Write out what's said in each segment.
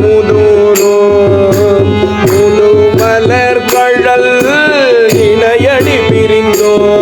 புகுந்த முழு மலர் கழல் இணையடி பிரிந்தோம்.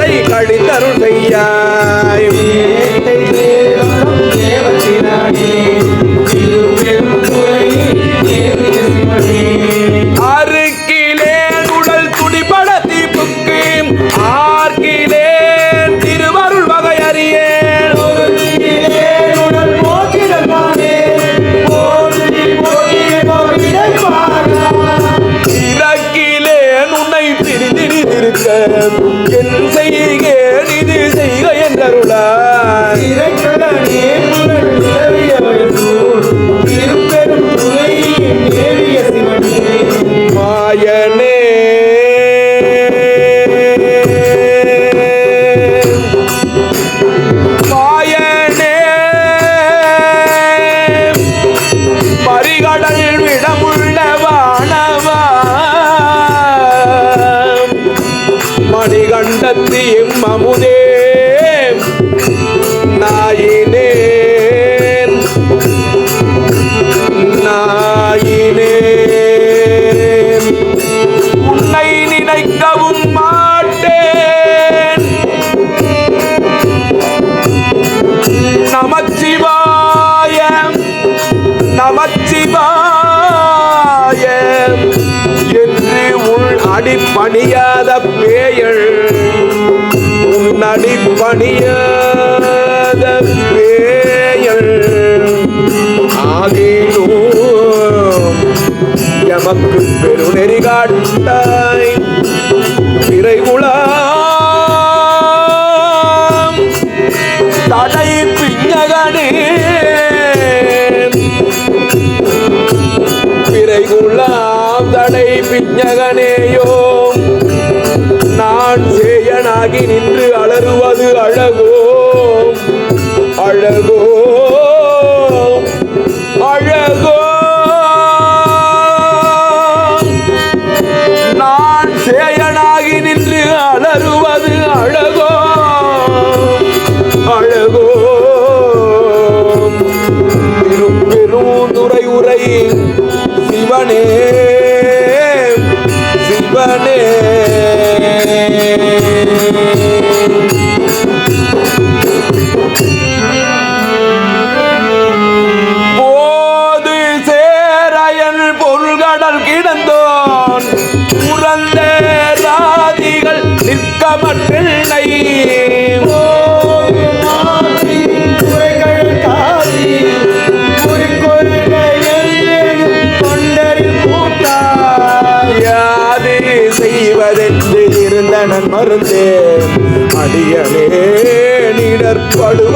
மாயத்தை கடித்த மணிகண்டத்தி அமுதே நாயினேன். நாயினேன். உன்னை நினைக்கவும் மாட்டேன். நமச்சிவாய நமச்சிவாய என்று உள் அடிப்பணியாத பேயள் உன் அடிப்பணியாத பேயள் ஆகிலும் எமக்கு பெருநெறி காட்டாய் விரைகுலாம் தடை பிஞான பிஞ்சகனே பிறைகுலாம் தடை பிஞ்சகனேயோ அழகோ அழகோ அழகோ நான் சேயனாகி நின்று அலறுவது அழகோ அழகோ. திருப்பெருந்துரை உரை சிவனே சிவனே. மருந்தே அடியனே நிடற்படுவது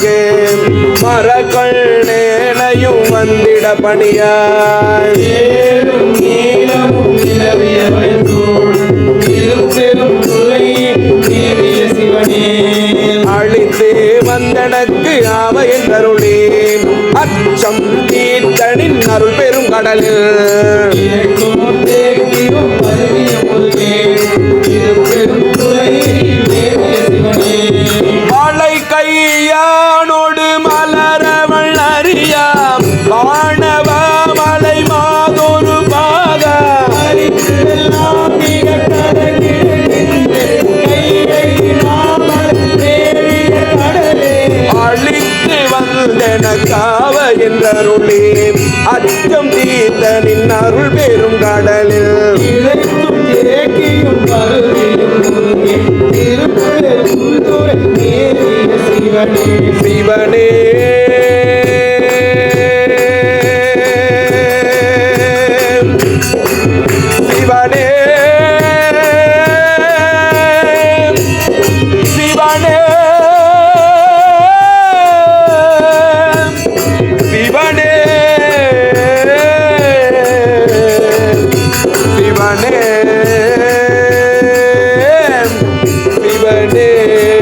மலர்க்கு மரக்கள் நேனையும் வந்திட பணியாய். அழித்து வந்தனக்கு அவையின் கருளே. அச்சம் தீர்த்தனின் அருள் பெரும் கடலில். சிவனே. சிவனே. சிவனே